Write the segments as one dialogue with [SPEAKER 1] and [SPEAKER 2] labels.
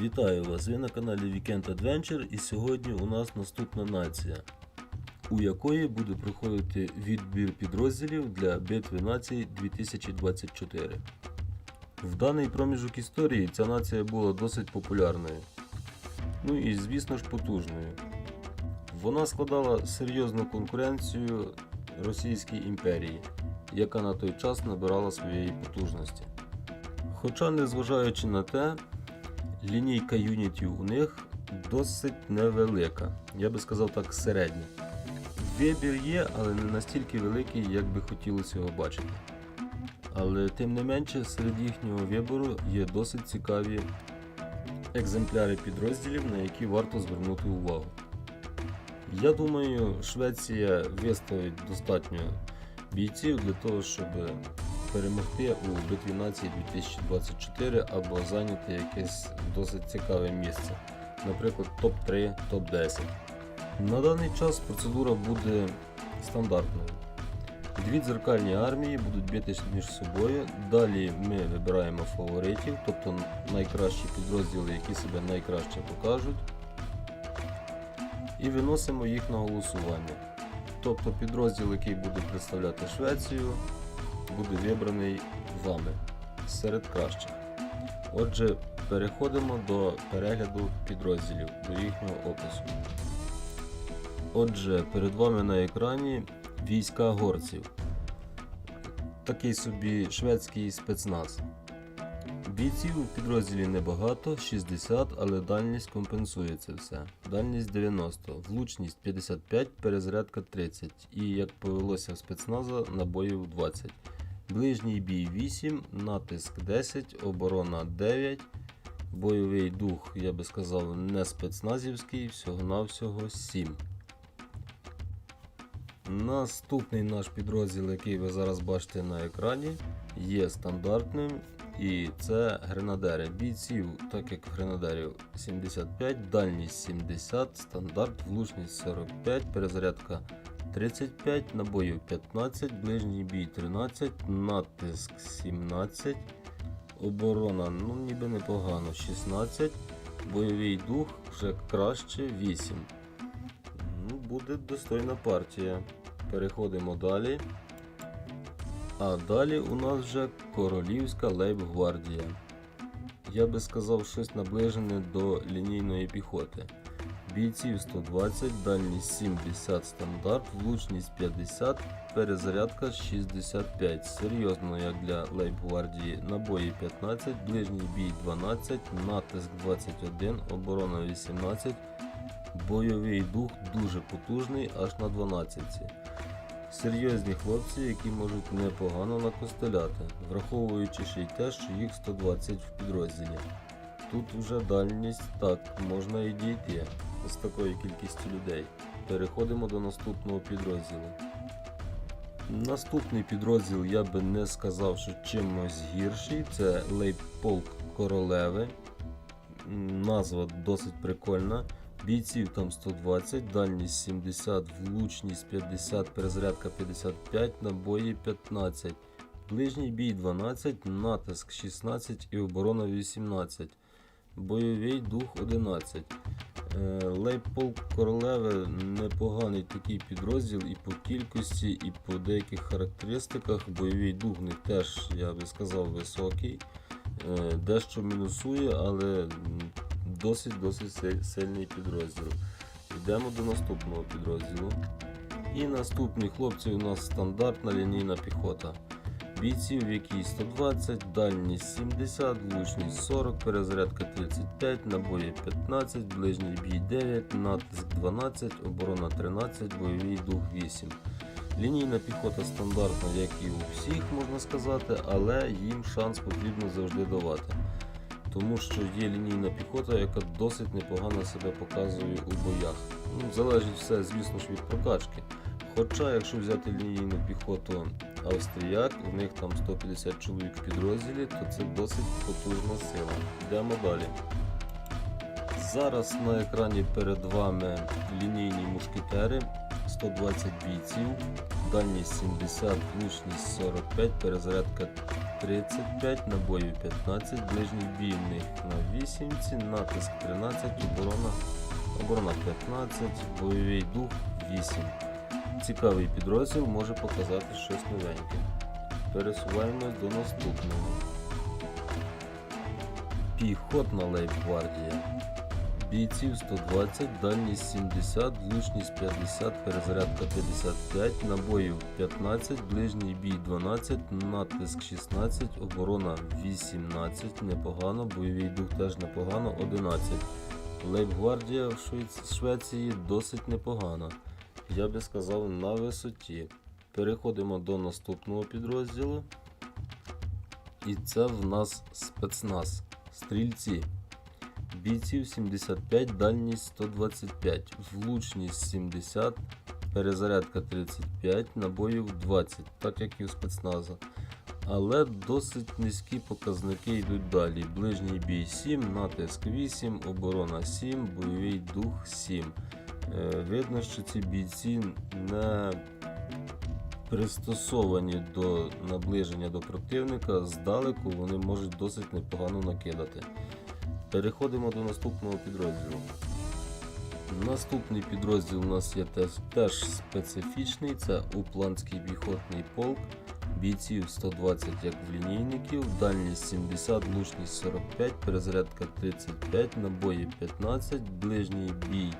[SPEAKER 1] Вітаю вас! Ви на каналі Weekend Adventure і сьогодні у нас наступна нація, у якої буде проходити відбір підрозділів для битви націй 2024. В даний проміжок історії ця нація була досить популярною. Ну і звісно ж потужною. Вона складала серйозну конкуренцію Російській імперії, яка на той час набирала своєї потужності. Хоча, незважаючи на те, лінійка юнітів у них досить невелика. Я би сказав так, середня. Вибір є, але не настільки великий, як би хотілося його бачити. Але тим не менше, серед їхнього вибору є досить цікаві екземпляри підрозділів, на які варто звернути увагу. Я думаю, Швеція виставить достатньо бійців для того, щоб перемогти у битві нації 2024 або зайняти якесь досить цікаве місце, наприклад, топ-3, топ-10. На даний час процедура буде стандартною. Дві дзеркальні армії будуть битися між собою. Далі ми вибираємо фаворитів, тобто найкращі підрозділи, які себе найкраще покажуть, і виносимо їх на голосування. Тобто підрозділ, який буде представляти Швецію, буде вибраний вами серед кращих. Отже, переходимо до перегляду підрозділів, до їхнього опису. Отже, перед вами на екрані війська горців. Такий собі шведський спецназ. Бійців у підрозділі небагато, 60, але дальність компенсує це все. Дальність 90, влучність 55, перезарядка 30 і, як повелося в спецназа, набоїв 20. Ближній бій 8, натиск 10, оборона 9, бойовий дух, я би сказав, не спецназівський, всього-навсього 7. Наступний наш підрозділ, який ви зараз бачите на екрані, є стандартним. І це гренадери. Бійців, так як гренадерів 75, дальність 70, стандарт, влучність 45, перезарядка 35, набоїв 15, ближній бій 13, натиск 17, оборона, ну ніби непогано, 16, бойовий дух вже краще 8. Ну, буде достойна партія. Переходимо далі. А далі у нас вже королівська лейб-гвардія. Я би сказав щось наближене до лінійної піхоти. Бійців 120, дальність 70 стандарт, влучність 50, перезарядка 65. Серйозно, як для лейб-гвардії, набої 15, ближній бій 12, натиск 21, оборона 18, бойовий дух дуже потужний, аж на 12. Серйозні хлопці, які можуть непогано накостеляти, враховуючи ще й те, що їх 120 в підрозділі. Тут вже дальність так, можна і дійти з такою кількістю людей. Переходимо до наступного підрозділу. Наступний підрозділ я би не сказав, що чимось гірший. Це лейбполк королеви. Назва досить прикольна. Бійців там 120, дальність 70, влучність 50, перезарядка 55, набої 15, ближній бій 12, натиск 16 і оборона 18, бойовий дух 11. Е, Лейполк королеви непоганий такий підрозділ і по кількості, і по деяких характеристиках. Бойовий дух них теж, я би сказав, високий. Е, Дещо мінусує, але досить-досить сильний підрозділ. Йдемо до наступного підрозділу. І наступні хлопці у нас стандартна лінійна піхота. Бійців, які 120, дальність 70, влучність 40, перезарядка 35, набої 15, ближній бій 9, натиск 12, оборона 13, бойовий дух 8. Лінійна піхота стандартна, як і у всіх, можна сказати, але їм шанс потрібно завжди давати. Тому що є лінійна піхота, яка досить непогано себе показує у боях. Ну, залежить все, звісно ж, від прокачки. Хоча, якщо взяти лінійну піхоту австріяк, у них там 150 чоловік в підрозділі, то це досить потужна сила. Йдемо далі. Зараз на екрані перед вами лінійні мушкетери, 120 бійців, дальність 70, влучність 45, перезарядка 35, набоїв 15, ближній бій в них на 8, натиск 13, оборона, оборона 15, бойовий дух 8. Цікавий підрозділ може показати щось новеньке. Пересуваємось до наступного. Піхотна лейб-гвардія. Бійців 120, дальність 70, влучність 50, перезарядка 55, набоїв 15, ближній бій 12, натиск 16, оборона 18, непогано, бойовий дух теж непогано, 11. Лейб-гвардія в Швеції досить непогана. Я би сказав на висоті. Переходимо до наступного підрозділу. І це в нас спецназ. Стрільці. Бійців 75, дальність 125, влучність 70, перезарядка 35, набоїв 20, так як і у спецназа. Але досить низькі показники йдуть далі. Ближній бій 7, натиск 8, оборона 7, бойовий дух 7. Е, Видно, що ці бійці не пристосовані до наближення до противника, здалеку вони можуть досить непогано накидати. Переходимо до наступного підрозділу. Наступний підрозділ у нас є теж, теж специфічний, це Упланський піхотний полк. Бійців 120 як в лінійників, дальність 70, влучність 45, перезарядка 35, набої 15, ближній бій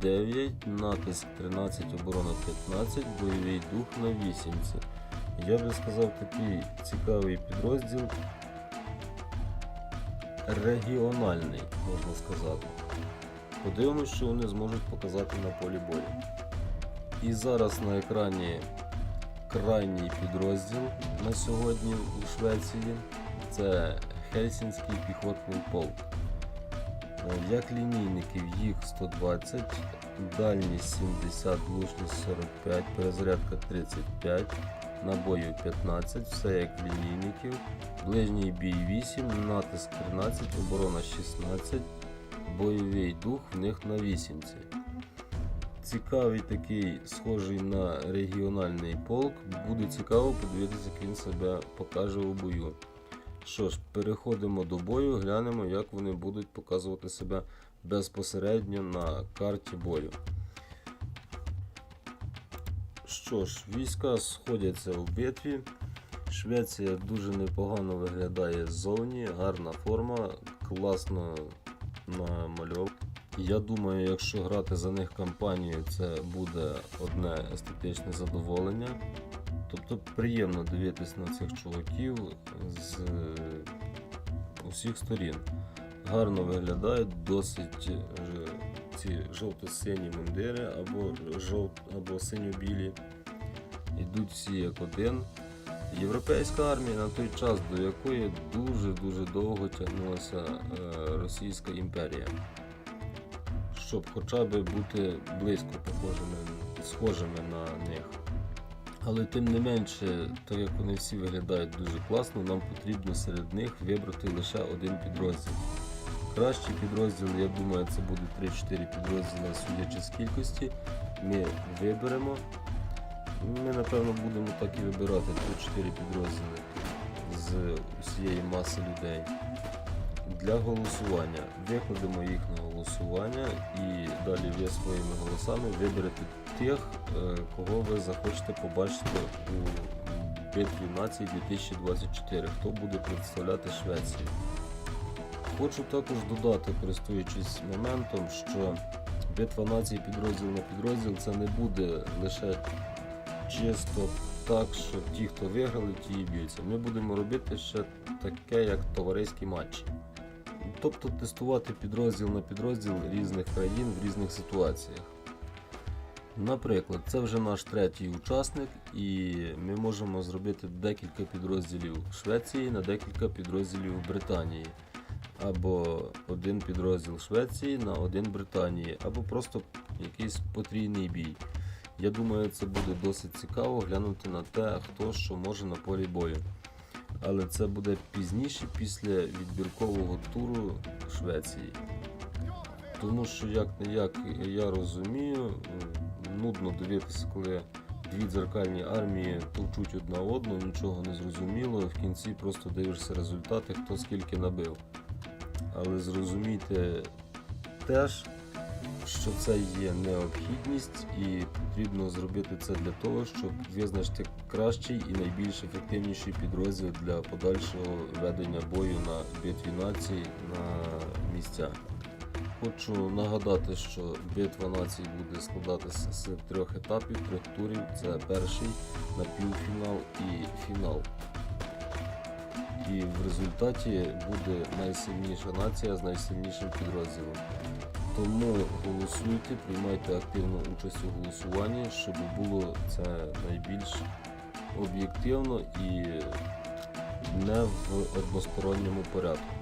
[SPEAKER 1] 9, натиск 13, оборона 15, бойовий дух на 8. Я би сказав такий цікавий підрозділ. Регіональний, можна сказати. Подивимось, що вони зможуть показати на полі бою. І зараз на екрані крайній підрозділ на сьогодні у Швеції. Це Хельсінський піхотний полк. Е, Як лінійників їх 120, дальність 70, влучність 45, перезарядка 35, набоїв 15, все як лінійників, ближній бій 8, натиск 13, оборона 16, бойовий дух в них на 8. Цікавий такий, схожий на регіональний полк. Буде цікаво подивитися, як він себе покаже у бою. Що ж, переходимо до бою, глянемо, як вони будуть показувати себе безпосередньо на карті бою. Що ж, війська сходяться у битві. Швеція дуже непогано виглядає ззовні, гарна форма, класно намальовка. Я думаю, якщо грати за них кампанію, це буде одне естетичне задоволення. Тобто приємно дивитись на цих чуваків з усіх сторін. Гарно виглядають, досить е, ці жовто-сині мундири або, жовт, або синьо-білі. Йдуть всі як один. Європейська армія на той час, до якої дуже-дуже довго тягнулася е, Російська імперія. Щоб хоча б бути близько похожими, схожими на них. Але тим не менше, так як вони всі виглядають дуже класно, нам потрібно серед них вибрати лише один підрозділ. Кращий підрозділ, я думаю, це буде 3-4 підрозділи, судячи з кількості. Ми виберемо. Ми, напевно, будемо так і вибирати 3-4 підрозділи з усієї маси людей. Для голосування викладемо їх на голосування і далі ви своїми голосами виберете тих, е, кого ви захочете побачити у битві націй 2024, хто буде представляти Швецію. Хочу також додати, користуючись моментом, що битва націй підрозділ на підрозділ це не буде лише чисто так, що ті, хто виграли, ті і б'ються. Ми будемо робити ще таке, як товариські матчі. Тобто тестувати підрозділ на підрозділ різних країн в різних ситуаціях. Наприклад, це вже наш третій учасник, і ми можемо зробити декілька підрозділів Швеції на декілька підрозділів Британії. Або один підрозділ Швеції на один Британії, або просто якийсь потрійний бій. Я думаю, це буде досить цікаво глянути на те, хто що може на полі бою. Але це буде пізніше після відбіркового туру Швеції. Тому що як не як я розумію, нудно дивитися, коли дві дзеркальні армії товчуть одна одну, нічого не зрозуміло. В кінці просто дивишся результати, хто скільки набив. Але зрозумійте теж, що це є необхідність, і потрібно зробити це для того, щоб визначити кращий і найбільш ефективніший підрозділ для подальшого ведення бою на битві націй на місцях. Хочу нагадати, що битва націй буде складатися з трьох етапів, трьох турів. Це перший, напівфінал і фінал. І в результаті буде найсильніша нація з найсильнішим підрозділом. Тому голосуйте, приймайте активну участь у голосуванні, щоб було це найбільш об'єктивно і не в односторонньому порядку.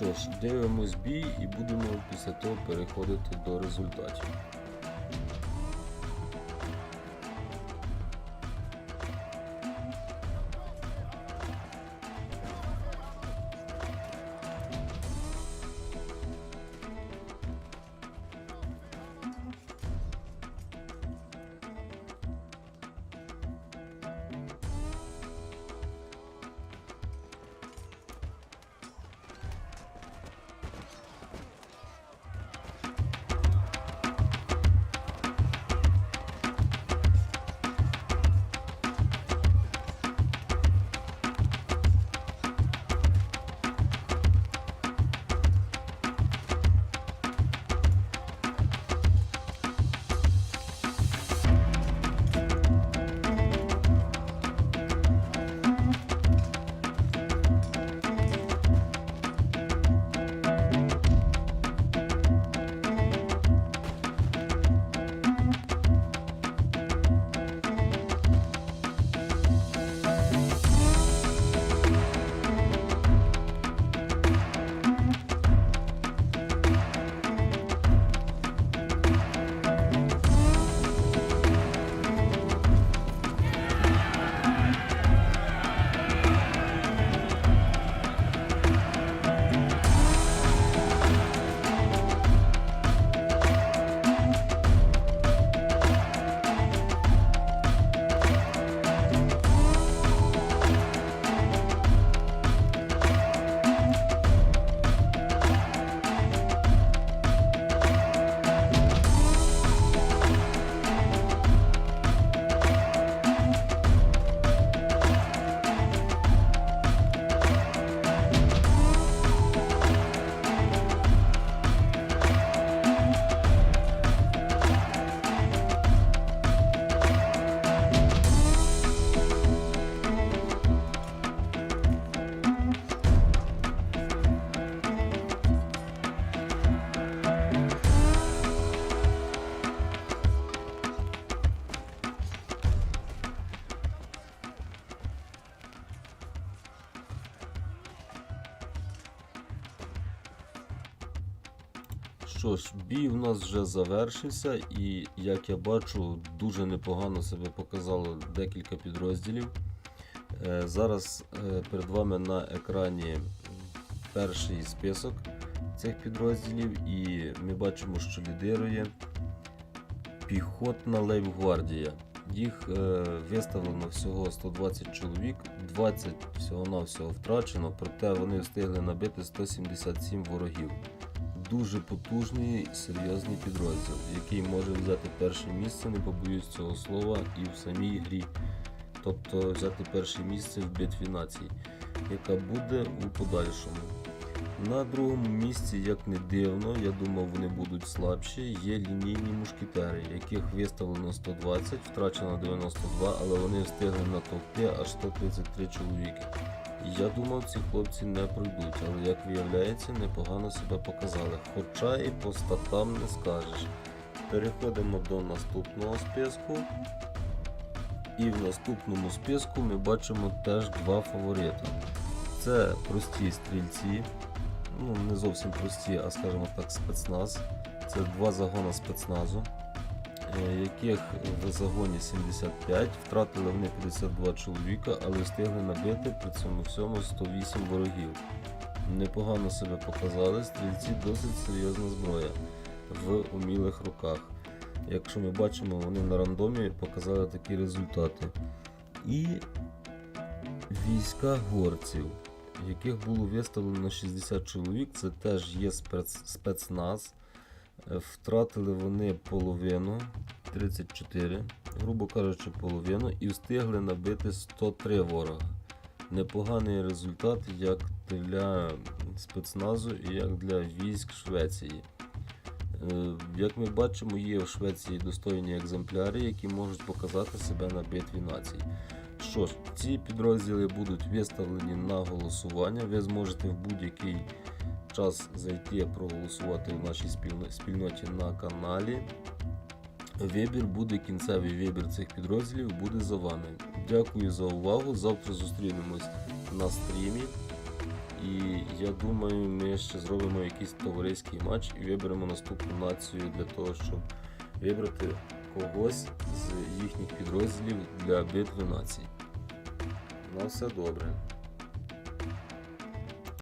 [SPEAKER 1] Що ж, дивимось бій і будемо після того переходити до результатів. Що ж, бій у нас вже завершився, і як я бачу, дуже непогано себе показало декілька підрозділів. Е, Зараз е, перед вами на екрані перший список цих підрозділів, і ми бачимо, що лідирує піхотна лейбгвардія. Їх е, виставлено всього 120 чоловік, 20 всього-навсього втрачено, проте вони встигли набити 177 ворогів дуже потужний серйозний підрозділ, який може взяти перше місце, не побоюсь цього слова, і в самій грі. Тобто взяти перше місце в битві націй, яка буде у подальшому. На другому місці, як не дивно, я думав, вони будуть слабші. Є лінійні мушкетери, яких виставлено 120, втрачено 92, але вони встигли натовпти аж 133 чоловіки. Я думав, ці хлопці не пройдуть, але як виявляється, непогано себе показали. Хоча і по статам не скажеш. Переходимо до наступного списку. І в наступному списку ми бачимо теж два фаворита. Це прості стрільці, ну не зовсім прості, а скажімо так, спецназ. Це два загони спецназу, яких в загоні 75, втратили вони 52 чоловіка, але встигли набити при цьому всьому 108 ворогів. Непогано себе показали, стрільці досить серйозна зброя в умілих руках. Якщо ми бачимо, вони на рандомі показали такі результати. І війська горців, яких було виставлено 60 чоловік, це теж є спецназ. Е, Втратили вони половину 34, грубо кажучи, половину, і встигли набити 103 ворога. Непоганий результат як для спецназу і як для військ Швеції. Е, Як ми бачимо, є в Швеції достойні екземпляри, які можуть показати себе на битві націй. Що ж, ці підрозділи будуть виставлені на голосування. Ви зможете в будь-який час зайти проголосувати в нашій спільноті на каналі. Вибір буде кінцевий вибір цих підрозділів буде за вами. Дякую за увагу. Завтра зустрінемось на стрімі. І я думаю, ми ще зробимо якийсь товариський матч і виберемо наступну націю для того, щоб вибрати когось з їхніх підрозділів для битви націй. На все добре.